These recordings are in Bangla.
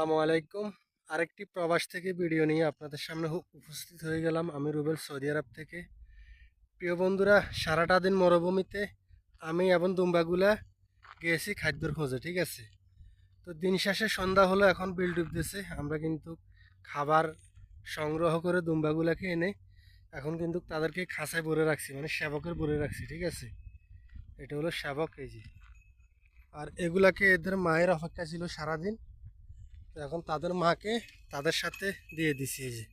আসসালামু আলাইকুম। আরেকটি প্রবাস থেকে ভিডিও নিয়ে আপনাদের সামনে উপস্থিত হয়ে গেলাম আমি রুবেল সৌদি আরব থেকে। প্রিয় বন্ধুরা, সারাটা দিন মরুভূমিতে আমি এবং দুম্বাগুলা গিয়েছি খাদ্যর খোঁজে, ঠিক আছে? তো দিন শেষে সন্ধ্যা হলো, এখন বিল ডুবতেছে। আমরা কিন্তু খাবার সংগ্রহ করে দুম্বাগুলাকে এনে এখন কিন্তু তাদেরকে খাঁচায় ভরে রাখছি মানে সেবকের ভরে রাখছি, ঠিক আছে? এটা হলো সেবক, এই যে। আর এগুলাকে এদের মায়ের অপেক্ষা ছিল সারাদিন। এখন তাদের মাকে তাদের সাথে দিয়ে দিছি এই যে।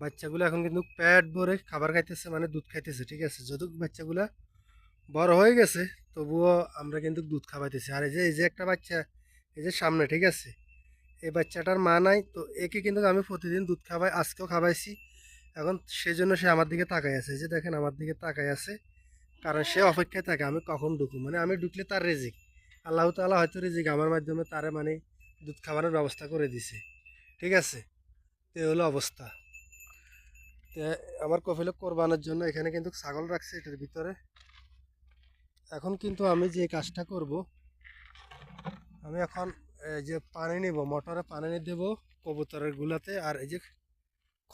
বাচ্চাগুলো এখন কিন্তু পেট ভরে খাবার খাইতেছে মানে দুধ খাইতেছে, ঠিক আছে? যদিও বাচ্চাগুলা বড় হয়ে গেছে, তবুও আমরা কিন্তু দুধ খাওয়াইতেছি। আর এই যে এই যে একটা বাচ্চা, এই যে সামনে, ঠিক আছে? এই বাচ্চাটার মা নাই, তো একে কিন্তু আমি প্রতিদিন দুধ খাওয়াই, আজকেও খাওয়াইছি। এখন সেই জন্য সে আমার দিকে তাকাই আছে। এই যে দেখেন, আমার দিকে তাকাই আছে, কারণ সে অপেক্ষায় থাকে, আমি কখন ঢুকু মানে আমি ঢুকলে তার রেজিক। আল্লাহ তাআলা হয়তো রেজিক আমার মাধ্যমে, তারে মানে দুধ খাবারের ব্যবস্থা করে দিছে। ঠিক আছে? তো হলো অবস্থা। তো আমার কফিলে কোরবানোর জন্য এখানে কিন্তু ছাগল রাখছে এটার ভিতরে। এখন কিন্তু আমি যে কাজটা করব, আমি এখন এই যে পানি নিব, মোটরে পানি দেবো কবুতরের গুলাতে। আর এই যে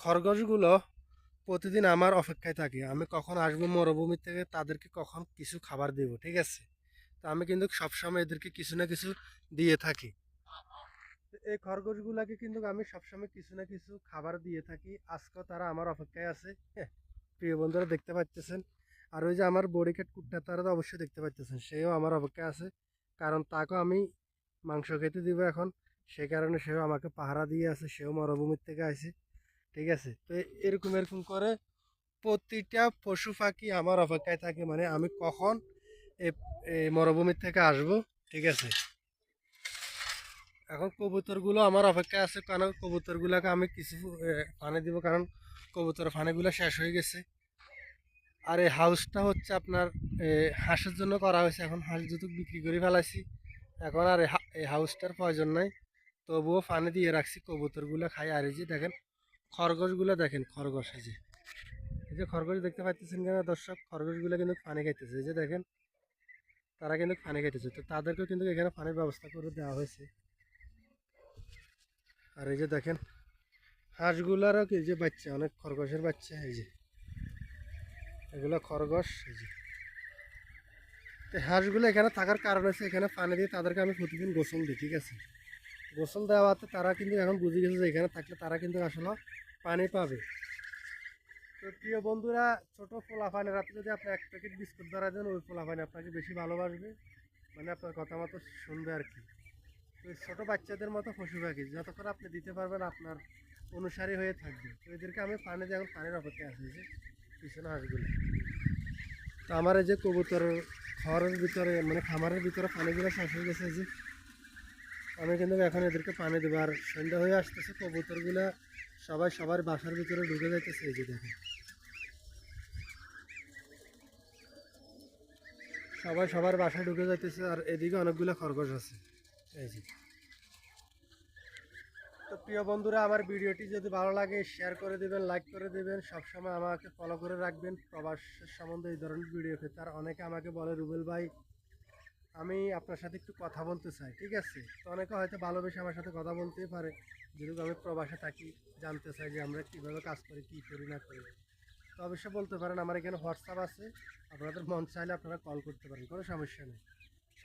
খরগোশগুলো প্রতিদিন আমার অপেক্ষায় থাকে। আমি কখন আসব মরুভূমি থেকে তাদেরকে কখন কিছু খাবার দেব, ঠিক আছে? তো আমি কিন্তু সবসময় এদেরকে কিছু না কিছু দিয়ে থাকি। এই খরগোশগুলাকে কিন্তু আমি সবসময় কিছু না কিছু খাবার দিয়ে থাকি। আজকেও তারা আমার অপেক্ষায় আছে। হ্যাঁ, প্রিয় বন্ধুরা দেখতে পাচ্ছেন আর ওই যে আমার বডিকেট কুটটা তারা তো অবশ্যই দেখতে পাচ্ছেন সেও আমার অপেক্ষায় আছে। কারণ তাকেও আমি মাংস খেতে দিব এখন। সে কারণে সেও আমাকে পাহারা দিয়ে আছে সেও মরুভূমির থেকে আসে ঠিক আছে? তো এরকম এরকম করে প্রতিটা পশু পাখি আমার অপেক্ষায় থাকে। মানে আমি কখন এই মরুভূমির থেকে আসব? ঠিক আছে? এখন কবুতরগুলো আমার অপেক্ষায় আছে, কারণ কবুতরগুলোকে আমি কিছু পানি দিব, কারণ কবুতর পানিগুলো শেষ হয়ে গেছে। আর এই হাউসটা হচ্ছে আপনার হাঁসের জন্য করা হয়েছে। এখন হাঁস দুটো বিক্রি করে ফেলাইছি, এখন আর এই হাউসটার প্রয়োজন নাই। তবুও পানি দিয়ে রাখছি, কবুতরগুলো খাই। আর এই যে দেখেন, খরগোশগুলো দেখেন, খরগোশ, এই যে। এই যে খরগোশ দেখতে পাচ্ছেন কেন দর্শক? খরগোশগুলো কিন্তু পানি খাইতেছে। এই যে দেখেন, তারা কিন্তু পানি খাইতেছে। তো তাদেরকেও কিন্তু এখানে পানির ব্যবস্থা করে দেওয়া হয়েছে। আর এই যে দেখেন, হাঁসগুলারও কি যে বাচ্চা, অনেক খরগোশের বাচ্চা, এই যে। এগুলো খরগোশ, এই যে। তো হাঁসগুলো এখানে থাকার কারণ হচ্ছে, এখানে পানি দিয়ে তাদেরকে আমি প্রতিদিন গোসল দিই, ঠিক আছে? গোসল দেওয়াতে তারা কিন্তু এখন বুঝে গেছে যে এখানে থাকলে তারা কিন্তু আসলে পানি পাবে। তো প্রিয় বন্ধুরা, ছোট পোলাপানি রাতে যদি আপনি এক প্যাকেট বিস্কুট ধরা দেন, ওই পোলাপানি আপনাকে বেশি ভালোবাসবে। মানে আপনার কথা মতো শুনবে আর কি। এই ছোটো বাচ্চাদের মতো পশু পাখি, যতক্ষণ আপনি দিতে পারবেন আপনার অনুসারী হয়ে থাকবে। এদেরকে আমি পানি দিয়ে এখন পানির অপেক্ষায় আছি যে পিছনে হাঁসগুলো। তো আমার এই যে কবুতর, ঘরের ভিতরে মানে খামারের ভিতরে পানিগুলো শেষ হয়ে গেছে যে, আমি কিন্তু এখন এদেরকে পানি দেবো আর সন্ধ্যা হয়ে আসতেছে। কবুতরগুলা সবাই সবার বাসার ভিতরে ঢুকে যাইতেছে এই যে দেখেন। সবাই সবার বাসায় ঢুকে যাইতেছে আর এদিকে অনেকগুলো খরগোশ আছে। তো প্রিয় বন্ধুরা, আমার ভিডিওটি যদি ভালো লাগে শেয়ার করে দেবেন লাইক করে দেবেন, সবসময় আমাকে ফলো করে রাখবেন। প্রবাসের সম্বন্ধে এই ধরনের ভিডিও পেতে আর অনেকে আমাকে বলে, রুবেল ভাই, আমি আপনার সাথে একটু কথা বলতে চাই। ঠিক আছে? তো অনেকে হয়তো ভালোবেসে আমার সাথে কথা বলতেই পারে। যেহেতু আমি প্রবাসে থাকি, জানতে চাই যে আমরা কীভাবে কাজ করি, কী করি, না করি। তো অবশ্যই বলতে পারেন, আমার এখানে হোয়াটসঅ্যাপ আছে। আপনাদের মন চাইলে আপনারা কল করতে পারেন, কোনো সমস্যা নেই।